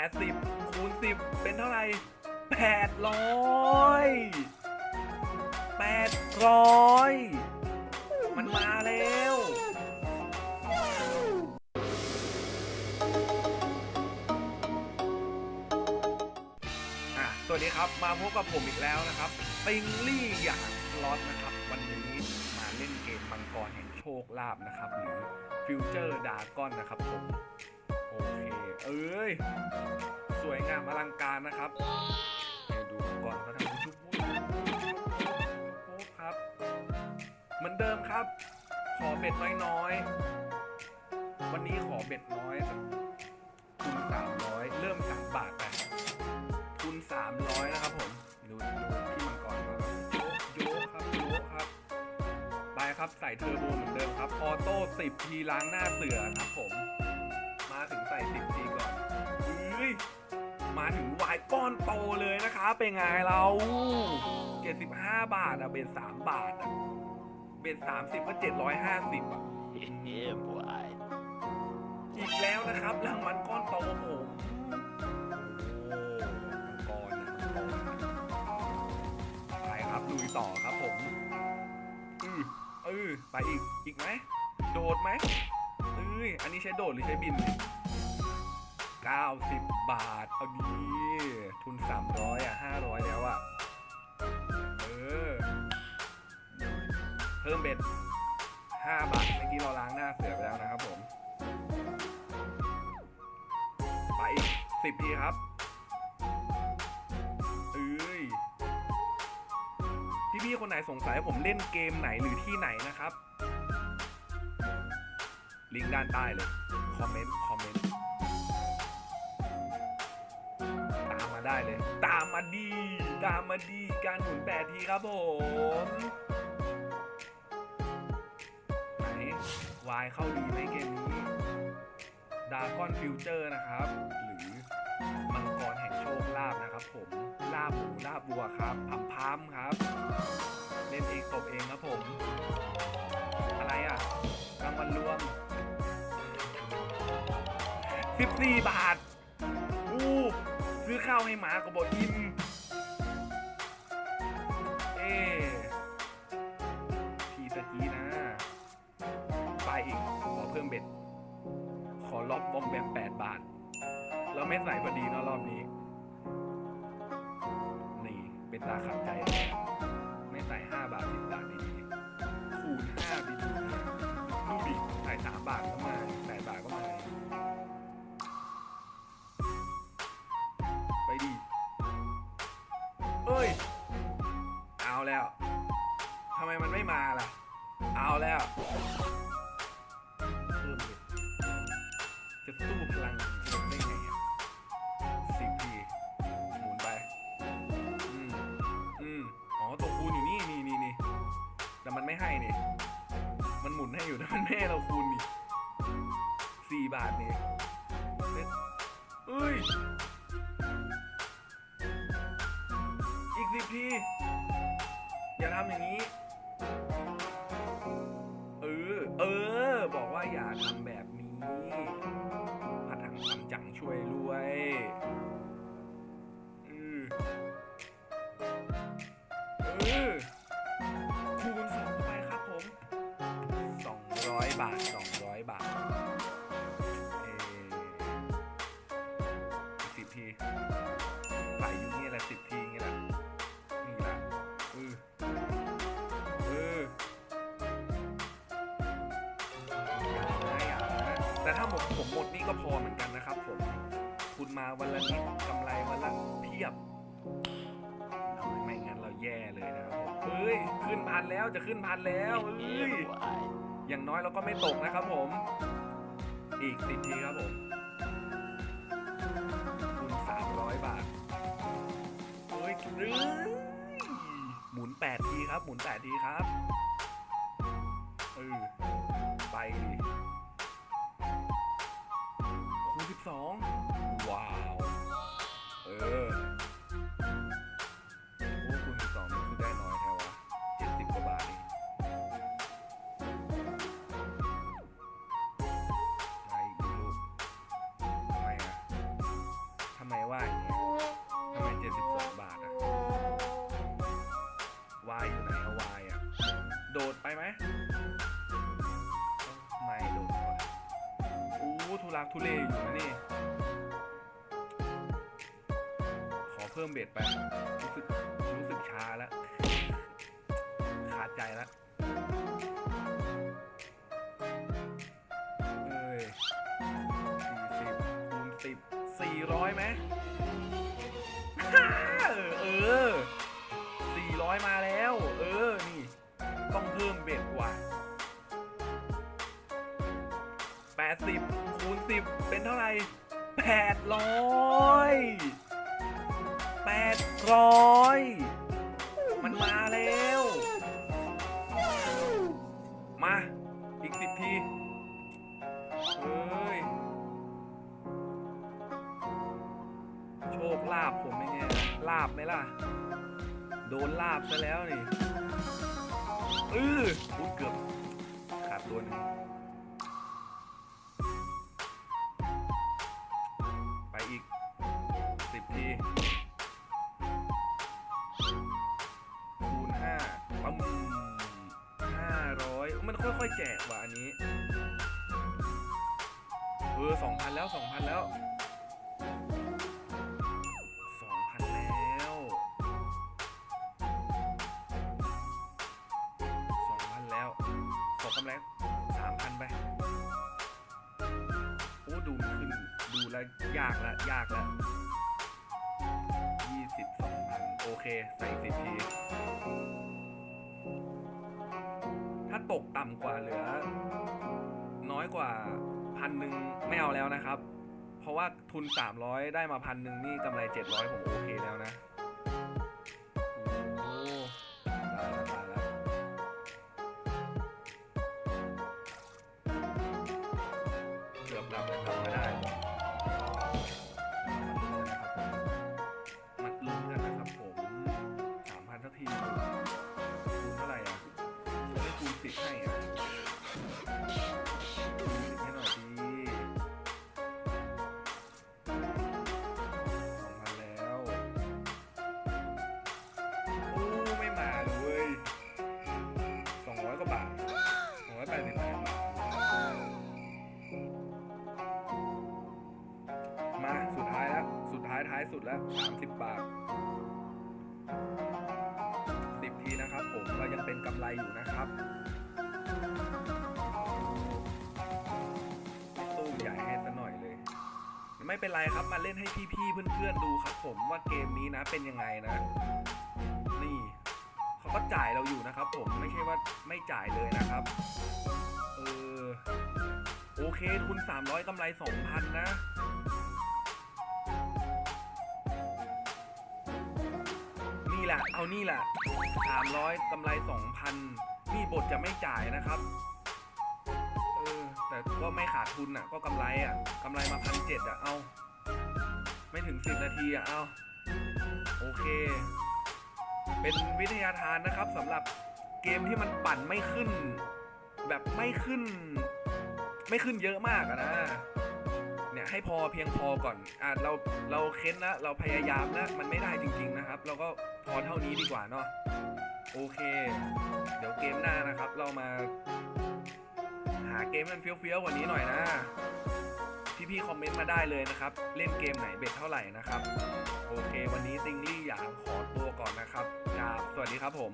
80 คูณ 10 เป็นเท่าไหร่ 800 800 มันมาแล้วอะสวัสดีครับ มาพบกับผมอีกแล้วนะครับติงลี่อยากล็อตนะครับ วันนี้มาเล่นเกมมังกรแห่งโชคลาภนะครับ หรือฟิวเจอร์ดากอนนะครับผม เคเอ้ย สวยงามอลังการนะครับเดี๋ยวดูก่อนเขาทำชุบมุ้ยครับ เหมือนเดิมครับ ขอเบ็ดน้อยๆ วันนี้ขอเบ็ดน้อยสักทุนสามร้อยเริ่มสามบาทไปทุนสามร้อยนะครับผม ดูดูพี่มังกรก่อนครับโยโยครับโยครับ ไปครับใส่เทอร์โบเหมือนเดิมครับ ออโต้สิบทีล้างหน้าเสือครับผม ถึงใส่สิบทีก่อนอุ้ยมาถึงวายก้อนโตเลยนะคะเป็นไงเรา75บาทอะเบ็ด3บาทอะเบ็ด30ก็750อะ Yeah, boy. อีกแล้วนะครับรางวัลก้อนโตผมโอ้มังกรนะมังกรไปครับลุยต่อครับผมอือเออไปอีกอีกไหมโดดไหมเอันนี้ใช้โดดหรือใช้บิน 90 บาท เอาดีทุน 300 อะ 500 แล้วอะ เออ เพิ่มเบ็ด 5 บาท เมื่อกี้เราล้างหน้าเสือไปแล้วนะครับผม ไปอีก 10 ทีครับเอ้ยพี่ๆคนไหนสงสัยว่าผมเล่นเกมไหนหรือที่ไหนนะครับ ลิงก์ด้านใต้เลย คอมเมนต์ คอมเมนต์ ตามมาได้เลย ตามมาดี ตามมาดี การหมุนแปดทีครับผมไหนวายเข้าดีไหมเกมนี้ดากอนฟิวเจอร์นะครับ หรือมังกรแห่งโชคลาภนะครับผม ลาบหมูลาบวัวครับพัมพัมครับ เล่นเองตบเองครับผม อะไรอะรางวัลรวม 14 บาท อู้ซื้อข้าวให้หมาก็บอกอิ่มเอ๊ทีตะกี้นะ ไปอีกขอเพิ่มเบ็ด ขอล็อกบอมแบม8บาทแล้วไม่ใส่พอดีเนอะรอบนี้ นี่เป็นตาขัดใจเลยไม่ใส่ 5 บาท10บาทดีๆคูณ5ดีๆเนี่ยดูดิใส่3บาทก็ม ย เอาแล้วทำไมมันไม่มาล่ะ เอาแล้วเพิ่มเลยจะสู้พลังได้ไงสิบทีหมุนไป อืม อืม อ๋อตัวคูณอยู่นี่นี่นี่นี่แต่มันไม่ให้นี่ มันหมุนให้อยู่แต่มันไม่ให้เราคูณนี่สี่บาทนี่เอ้ย ที อย่าทำอย่างนี้ เออ เออ บอกว่าอย่าทำแบบนี้พระถังคำจังช่วยรวย อือ หมดผมหมดนี่ก็พอเหมือนกันนะครับผมคุณมาวันละนิดกำไรวันละเพียบไม่งั้นเราแย่เลยนะครับผมเอ้ยขึ้นพันแล้วจะขึ้นพันแล้วเอ้ยอย่างน้อยเราก็ไม่ตกนะครับผม อีกสิบทีครับผมคูณสามร้อยบาทเฮ้ยหมุนแปดทีครับ หมุนแปดทีครับ รักทุเลอยู่นะนี่ ขอเพิ่มเบ็ดไป รู้สึกรู้สึกช้าแล้ว ขาดใจแล้วเอ้ยสี่สิบคูณสิบสี่ร้อยไหมเออเออสี่ร้อยมาแล้ว เออ นี่ ต้องเพิ่มเบ็ดว่ะแปดสิบ บเป็นเท่าไหร่แปดร้อยแปดร้อยมันมาแล้ว มา อีกสิบทีเฮ้ย โชคลาบผมเป็นไงลาบไหมล่ะ โดนลาบซะแล้วนี่เออพูดเกือบขาดตัวนึง มันค่อยๆแจกว่ะอันนี้ เออสองพันแล้วสองพันแล้วสองพันแล้วสองพันแล้ว ขอกำไรสามพันไป โอ้ดูมันขึ้น ดูแลวยากละยากละยี่สิบสองพันโอเค ใส่สิบที ตกต่ำกว่าเหลือ น้อยกว่าพันหนึ่งไม่เอาแล้วนะครับ เพราะว่าทุน 300 ได้มาพันหนึ่งนี่กำไร 700 ผมโอเคแล้วนะ ล้วสามสิบบาทสิบทีนะครับผมก็ยังเป็นกำไรอยู่นะครับตู้ใหญ่ให้ซะหน่อยเลย ไม่เป็นไรครับมาเล่นให้พี่ๆเพื่อนๆดูครับผมว่าเกมนี้นะเป็นยังไงนะนี่เขาก็จ่ายเราอยู่นะครับ ผมไม่ใช่ว่าไม่จ่ายเลยนะครับเออโอเคทุน300กำไร2,000นะ ละเอานี่แหละ300กำไร 2,000นี่บทจะไม่จ่ายนะครับ เออ แต่ก็ไม่ขาดทุนอะ ก็กำไรอะกำไรมาพันเจ็ดอะ เอา ไม่ถึงสิบนาทีอะ เอา โอเค เป็นวิทยาทานนะครับสำหรับเกมที่มันปั่นไม่ขึ้น แบบไม่ขึ้น ไม่ขึ้นเยอะมากอะนะ ให้พอเพียงพอก่อนอะเราเราเค้นนะเราพยายามนะมันไม่ได้จริง ๆนะครับ เราก็พอเท่านี้ดีกว่าเนาะโอเค เดี๋ยวเกมหน้านะครับ เรามา หาเกมมันเฟี้ยวๆกว่านี้หน่อยนะพี่ๆคอมเมนต์มาได้เลยนะครับ เล่นเกมไหนเบ็ดเท่าไหร่นะครับ โอเค วันนี้ติงลี่อยากขอตัวก่อนนะครับกราบสวัสดีครับผม